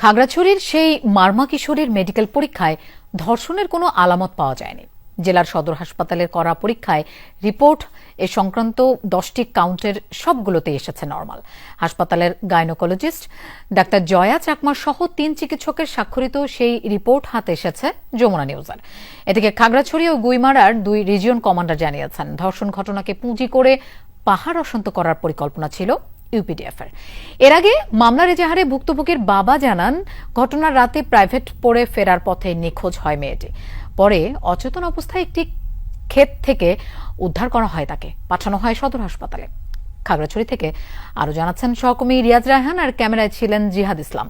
খাগড়াছড়ির সেই মারমা কিশোরীর মেডিকেল পরীক্ষায় ধর্ষণের কোনো আলামত পাওয়া যায়নি। জেলার সদর হাসপাতালের করা পরীক্ষায় রিপোর্ট এ সংক্রান্ত দশটি কাউন্টের সবগুলোতে এসেছে নর্মাল। হাসপাতালের গাইনোকোলজিস্ট ডাক্তার জয়া চাকমা সহ তিন চিকিৎসকের স্বাক্ষরিত সেই রিপোর্ট হাতে এসেছে যমুনা নিউজের। এদিকে খাগড়াছড়ি ও গুইমারার দুই রিজিয়ন কমান্ডার জানিয়েছেন, ধর্ষণ ঘটনাকে পুঁজি করে পাহাড় অশান্ত করার পরিকল্পনা ছিল। ইউপিডিএফ এর আগে মামলার এজাহারে ভুক্তভোগীর বাবা জানান, ঘটনার রাতে প্রাইভেট পড়ে ফেরার পথে নিখোঁজ হয় মেয়েটি। পরে অচেতন অবস্থায় একটি ক্ষেত থেকে উদ্ধার করা হয় তাকে। পাঠানো হয় সদর হাসপাতালে। খাগড়াছড়ি থেকে আরও জানাচ্ছেন সহকর্মী রিয়াজ রায়হান আর ক্যামেরায় ছিলেন জিহাদ ইসলাম।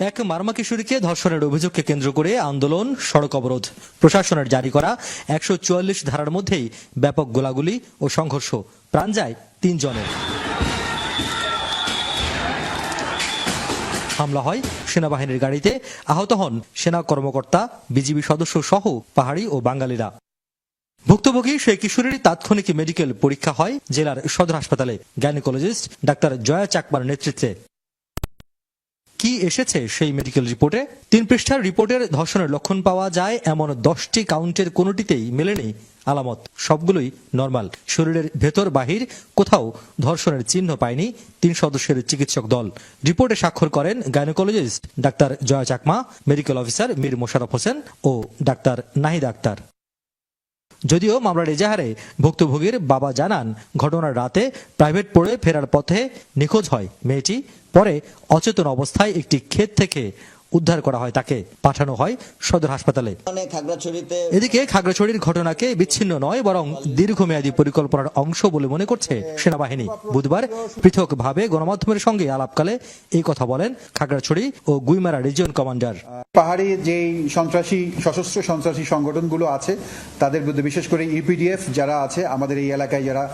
এক মারমা কিশোরীকে ধর্ষণের অভিযোগকে কেন্দ্র করে আন্দোলন, সড়ক অবরোধ। প্রশাসনের জারি করা একশো চুয়াল্লিশ ধারার মধ্যেই ব্যাপক গোলাগুলি ও সংঘর্ষ প্রাণ যায় তিনজনের। হামলা হয় সেনাবাহিনীর গাড়িতে। আহত হন সেনা কর্মকর্তা, বিজিবি সদস্য সহ পাহাড়ি ও বাঙালিরা। ভুক্তভোগী সেই কিশোরীর তাৎক্ষণিক মেডিকেল পরীক্ষা হয় জেলার সদর হাসপাতালে। গাইনোকোলজিস্ট ডাক্তার জয়া চাকমার নেতৃত্বে। কি এসেছে সেই মেডিকেল রিপোর্টে তিন পৃষ্ঠার রিপোর্টের ধর্ষণের লক্ষণ পাওয়া যায়। এমন দশটি কাউন্টের কোনোটিতেই মেলেনি আলামত। সবগুলোই নর্মাল শরীরের ভেতর বাহির কোথাও ধর্ষণের চিহ্ন পায়নি তিন সদস্যের চিকিৎসক দল। রিপোর্টে স্বাক্ষর করেন gynaecologist doctor Joya Chakma medical officer Mir Mosharraf Hossain ও ডাক্তার নাহিদ আক্তার। যদিও মামলার এজাহারে ভুক্তভোগীর বাবা জানান, ঘটনার রাতে প্রাইভেট পড়ে ফেরার পথে নিখোঁজ হয় মেয়েটি, পরে অচেতন অবস্থায় একটি ক্ষেত থেকে উদ্ধার করা হয় তাকে পাঠানো হয় সদর হাসপাতালে। এদিকে খাগড়াছড়ির ঘটনাকে বিচ্ছিন্ন নয় বরং দীর্ঘমেয়াদী পরিকল্পনার অংশ বলে মনে করছে সেনাবাহিনী। বুধবার পৃথকভাবে গণমাধ্যমের সঙ্গে আলাপকালে এই কথা বলেন খাগড়াছড়ি ও গুইমারা রিজিয়ন কমান্ডার। পাহাড়ি যেই সন্ত্রাসী সশস্ত্র সন্ত্রাসী সংগঠনগুলো আছে তাদের বিরুদ্ধে বিশেষ করে ইপিডিএফ যারা আছে আমাদের এই এলাকায় যারা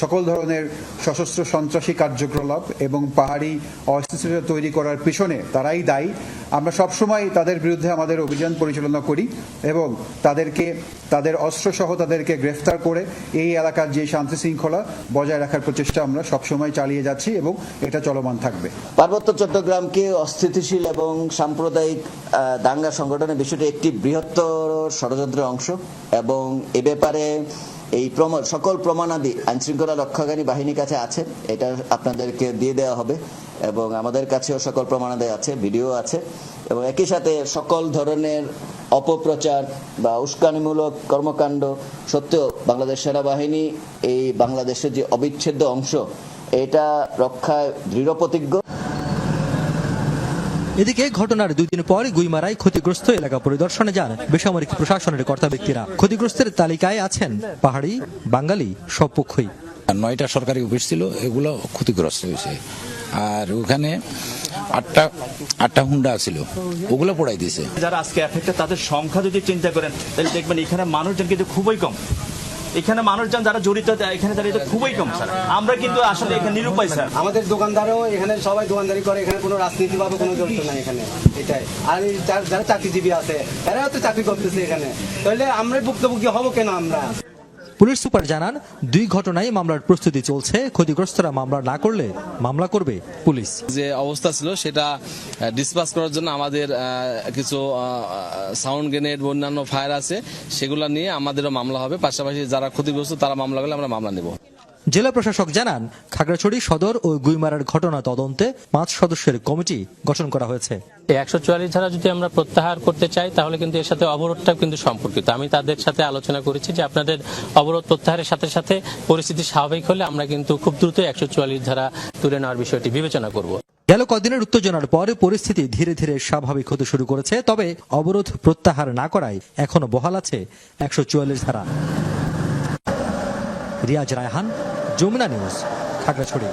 সকল ধরনের সশস্ত্র সন্ত্রাসী কার্যকলাপ এবং পাহাড়ি অস্থিতিশীলতা তৈরি করার পিছনে তারাই দায়ী। আমরা সবসময় তাদের বিরুদ্ধে আমাদের অভিযান পরিচালনা করি এবং তাদেরকে, তাদের অস্ত্রসহ তাদেরকে গ্রেফতার করে এই এলাকার যে শান্তি শৃঙ্খলা বজায় রাখার প্রচেষ্টা আমরা সবসময় চালিয়ে যাচ্ছি এবং এটা চলমান থাকবে। পার্বত্য চট্টগ্রামকে অস্থিতিশীল এবং সাম্প্রদায়িক দাঙ্গা সংগঠনের বিষয়টি একটি বৃহত্তর ষড়যন্ত্রের অংশ এবং এ ব্যাপারে এই প্রমাণ সকল প্রমাণাদি আইনশৃঙ্খলা রক্ষাকারী বাহিনীর কাছে আছে, এটা আপনাদেরকে দিয়ে দেওয়া হবে, এবং আমাদের কাছেও সকল প্রমাণাদি আছে, ভিডিও আছে, এবং একই সাথে সকল ধরনের অপপ্রচার বা উস্কানিমূলক কর্মকাণ্ড সত্ত্বেও বাংলাদেশ সেনাবাহিনী এই বাংলাদেশের যে অবিচ্ছেদ্য অংশ, এটা রক্ষায় দৃঢ় প্রতিজ্ঞ এদিকে ঘটনার দুই দিন পর গুইমারায় ক্ষতিগ্রস্ত এলাকা পরিদর্শনে যান বেসামরিক প্রশাসনের কর্তা ব্যক্তিরা। ক্ষতিগ্রস্তের তালিকায় আছেন পাহাড়ি বাঙালি সব পক্ষই। আর নয়টা সরকারি অফিস ছিল এগুলো ক্ষতিগ্রস্ত হয়েছে। আর ওখানে আটটা আটটা হুন্ডা ছিল ওগুলো পড়াই দিয়েছে। যারা আজকে এফেক্টেড তাদের সংখ্যা যদি চিন্তা করেন তাহলে দেখবেন এখানে মানুষজন কিন্তু খুবই কম। এখানে মানুষজন যারা জড়িত, এখানে জড়িত খুবই কম, স্যার। আমরা কিন্তু আসলে এখানে নিরুপায়, স্যার। আমাদের দোকানদারও এখানে, সবাই দোকানদারি করে। এখানে কোনো রাজনীতি বা কোনো জড়িত নাই এখানে। এটাই। আর যারা চাকরিজীবী আছে তারাও তো চাকরি করতেছে এখানে। তাহলে আমরা ভুক্তভোগী হব কেন আমরা? পুলিশ সুপার জানান, দুই ঘটনায় মামলার প্রস্তুতি চলছে। ক্ষতিগ্রস্তরা মামলা না করলে মামলা করবে পুলিশ। যে অবস্থা ছিল, সেটা ডিসপাস করার জন্য আমাদের কিছু সাউন্ড গ্রেনেড অন্যান্য ফায়ার আছে, সেগুলো নিয়ে আমাদেরও মামলা হবে। পাশাপাশি যারা ক্ষতিগ্রস্ত, তারা মামলা করলে আমরা মামলা নেব। জেলা প্রশাসক জানান খাগড়াছড়ি সদর ও গুইমারার ঘটনা তদন্তে পাঁচ সদস্যের কমিটি গঠন করা হয়েছে। একশো চুয়াল্লিশ ধারা যদি আমরা প্রত্যাহার করতে চাই তাহলে কিন্তু এর সাথে অবরোধটা কিন্তু সম্পর্কিত। আমি তাদের সাথে আলোচনা করেছি যে আপনাদের অবরোধ প্রত্যাহারের সাথে সাথে পরিস্থিতি স্বাভাবিক হলে আমরা কিন্তু খুব দ্রুত একশো চুয়াল্লিশ ধারা তুলে নেওয়ার বিষয়টি বিবেচনা করব। গেল কদিনের উত্তেজনার পর পরিস্থিতি ধীরে ধীরে স্বাভাবিক হতে শুরু করেছে তবে অবরোধ প্রত্যাহার না করায় এখনও বহাল আছে একশো চুয়াল্লিশ ধারা। রিয়াজ রায়হান যমুনা নিউজ খাগড়াছড়ি।